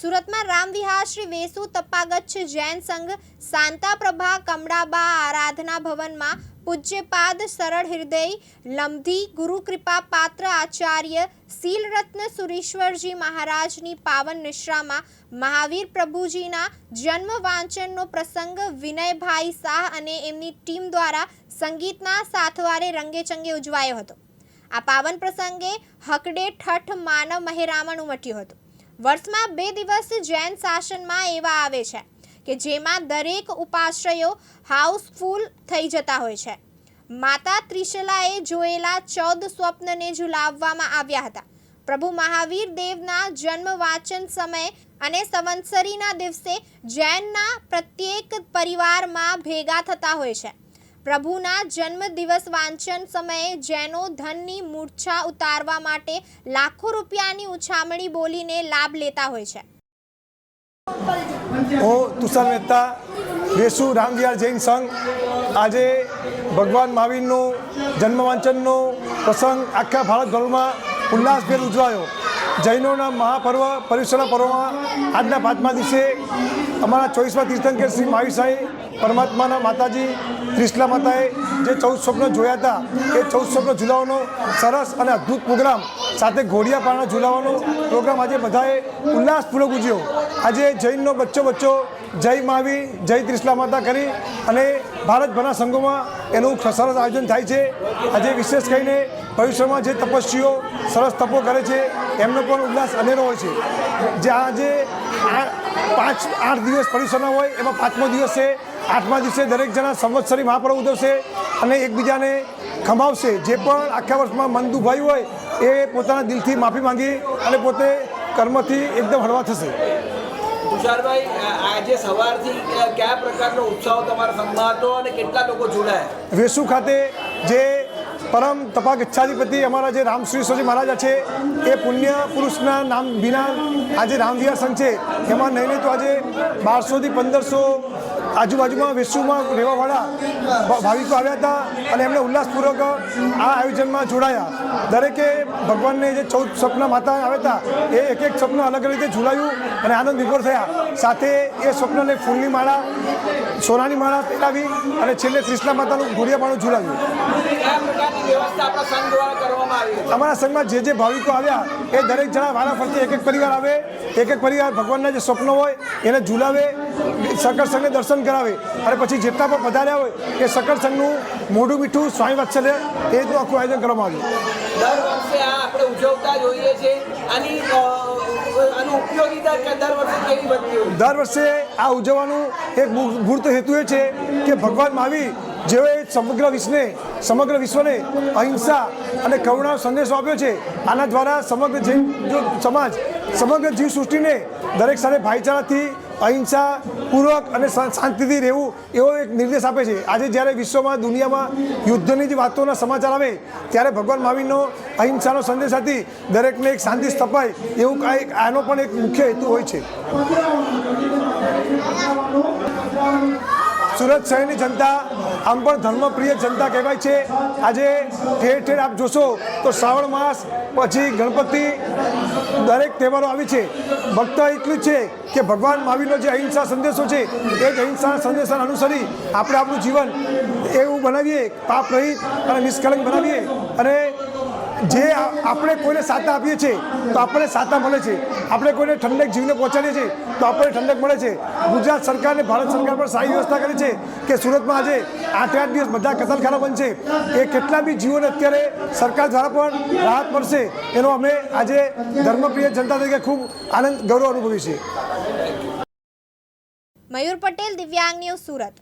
સુરતમાં રામવિહાર શ્રી વેસુ તપાગચ્છ જૈન સંઘ શાંતા પ્રભા કમળાબા આરાધના ભવનમાં પૂજ્યપાદ સરળ હૃદય લંધી ગુરુકૃપા પાત્ર આચાર્ય શીલરત્ન સુરીશ્વરજી મહારાજની પાવન નિશ્રામાં મહાવીર પ્રભુજીના જન્મ વાંચનનો પ્રસંગ વિનયભાઈ શાહ અને એમની ટીમ દ્વારા સંગીતના સાથવારે રંગેચંગે ઉજવાયો હતો. આ પાવન પ્રસંગે હકડે ઠઠ માનવ મહેરામણ ઉમટ્યું હતું. વર્ષમાં બે દિવસ જૈન શાસનમાં એવા આવે છે કે જેમાં દરેક ઉપાશ્રયો હાઉસફુલ થઈ જતા હોય છે. માતા ત્રિશલાએ જોયેલા ચૌદ સ્વપ્નને ઝુલાવવામાં આવ્યા હતા. પ્રભુ મહાવીર દેવના જન્મ વાંચન સમયે અને સંવત્સરીના દિવસે જૈનના પ્રત્યેક પરિવારમાં ભેગા થતા હોય છે. પ્રભુના જન્મદિવસ વાંચન સમયે જૈનો ધનની મૂર્છા ઉતારવા માટે લાખો રૂપિયાની ઉછામણી બોલીને લાભ લેતા હોય છે. હું તુષાર મહેતા વેસુ રામવિહાર જૈન સંઘ. આજે ભગવાન મહાવીરનું જન્મ વાંચનનો પ્રસંગ આખા ભારતભરમાં ઉલ્લાસભેર ઉજવાયો. જૈનોના મહાપર્વ પરિસરના પર્વમાં આજના પાંચમા દિવસે અમારા ચોવીસમાં તીર્થંકર શ્રી મહાવીર સાંઈ પરમાત્માના માતાજી ત્રિશલા માતાએ જે ચૌદ સ્વપ્ન જોયા હતા, એ ચૌદ સ્વપ્ન ઝુલાવવાનો સરસ અને અદ્ભુત પ્રોગ્રામ સાથે ઘોડિયા પાણા ઝુલાવાનો પ્રોગ્રામ આજે બધાએ ઉલ્લાસપૂર્વક ઉજવ્યો. આજે જૈનનો બચ્ચો બચ્ચો જય માવી જય ત્રિશલા માતા કરી અને ભારતભરના સંઘોમાં એનું સરસ આયોજન થાય છે. આજે વિશેષ કરીને ભવિષ્યમાં જે તપસ્વીઓ સરસ તપો કરે છે, એમનો પણ ઉલ્લાસ અનેરો હોય છે. જે આજે પાંચ આઠ દિવસ પર્યુષણના હોય એમાં પાંચમો દિવસ છે. આઠમા દિવસે દરેક જણા સંવત્સરી મહાપર્વ ઉજવશે અને એકબીજાને ખમાવશે. જે પણ આખા વર્ષમાં મન દુભાયું હોય એ પોતાના દિલથી માફી માંગી અને પોતે કર્મથી એકદમ હળવા થશે. તુષારભાઈ આજે સવારથી કયા પ્રકારનો ઉત્સાહ તમારા સંઘમાં હતો અને કેટલા લોકો જોડાયા? વેસુ ખાતે જે પરમ તપાગચ્છાધિપતિ અમારા જે રામશ્રી સ્વામી મહારાજા છે, એ પુણ્ય પુરુષના નામ વિના આજે રામવિહાર સંઘ છે. એમાં નહીં તો આજે બારસોથી પંદરસો આજુબાજુમાં વિશ્વમાં રહેવાવાળા ભાવિકો આવ્યા હતા અને એમણે ઉલ્લાસપૂર્વક આ આયોજનમાં જોડાયા. દરેકે ભગવાનને જે ચૌદ સ્વપ્ન માતા આવ્યા હતા, એ એક એક સ્વપ્ન અલગ રીતે જોડાયું અને આનંદ વિભોર થયા. સાથે એ સ્વપ્નને ફૂલની માળા સોનાની માળા પહેરાવી અને છેલ્લે કૃષ્ણ માતાનું ઘોડિયાપાણું ઝુલાવ્યું. અમારા સંઘમાં જે જે ભાવિકો આવ્યા, એ દરેક જણા વારા ફરતી એક એક પરિવાર આવે, એક એક પરિવાર ભગવાનના જે સ્વપ્નો હોય, એને ઝુલાવે સકર સંઘને દર્શન કરાવે. અને પછી જેટલા પણ પધાર્યા હોય, એ સકર સંઘનું મોઢું મીઠું, સ્વામી વાત્સલ્ય, એ રીતનું આખું આયોજન કરવામાં આવ્યું. દર વર્ષે આ આપણે ઉજવતા જોઈએ છીએ. આની દર વર્ષે આ ઉજવવાનું એક મૂર્ત હેતુ એ છે કે ભગવાન મહાવીર જેઓએ સમગ્ર વિશ્વને સમગ્ર વિશ્વને અહિંસા અને કરુણાનો સંદેશો આપ્યો છે, આના દ્વારા સમગ્ર જૈન સમાજ, સમગ્ર જીવ સૃષ્ટિને દરેક સાથે ભાઈચારાથી અહિંસા પૂર્વક અને શાંતિથી રહેવું એવો એક નિર્દેશ આપે છે. આજે જ્યારે વિશ્વમાં, દુનિયામાં યુદ્ધની જે વાતોના સમાચાર આવે, ત્યારે ભગવાન મહાવીરનો અહિંસાનો સંદેશાથી દરેકને એક શાંતિ સ્થપાય એવું કાંઈક આનો પણ એક મુખ્ય હેતુ હોય છે. સુરત શહેરની જનતા, આમ પણ ધર્મપ્રિય જનતા કહેવાય છે. આજે ઠેર ઠેર આપ જોશો તો શ્રાવણ માસ પછી ગણપતિ દરેક તહેવારો આવી છે. ભક્ત એટલું છે કે ભગવાન મહાવીરનો જે અહિંસા સંદેશો છે, એ જ અહિંસાના સંદેશાને અનુસરી આપણે આપણું જીવન એવું બનાવીએ, પાપ રહિત અને નિષ્કલંક બનાવીએ. અને જે આપણે કોઈને સાતા આપીએ છીએ, તો આપણને સાતા મળે છે. આપણે કોઈને ઠંડક જીવને પહોંચાડીએ છીએ, તો આપણને ઠંડક મળે છે. ગુજરાત સરકારને ભારત સરકાર પણ સારી વ્યવસ્થા કરી છે કે સુરતમાં આજે આઠ આઠ દિવસ બધા કતલખાના બનશે એ કેટલા બી જીવોને અત્યારે સરકાર દ્વારા પણ રાહત મળશે, એનો અમે આજે ધર્મપ્રિય જનતા તરીકે ખૂબ આનંદ, ગૌરવ અનુભવી છે મયુર પટેલ, દિવ્યાંગ ન્યૂઝ સુરત.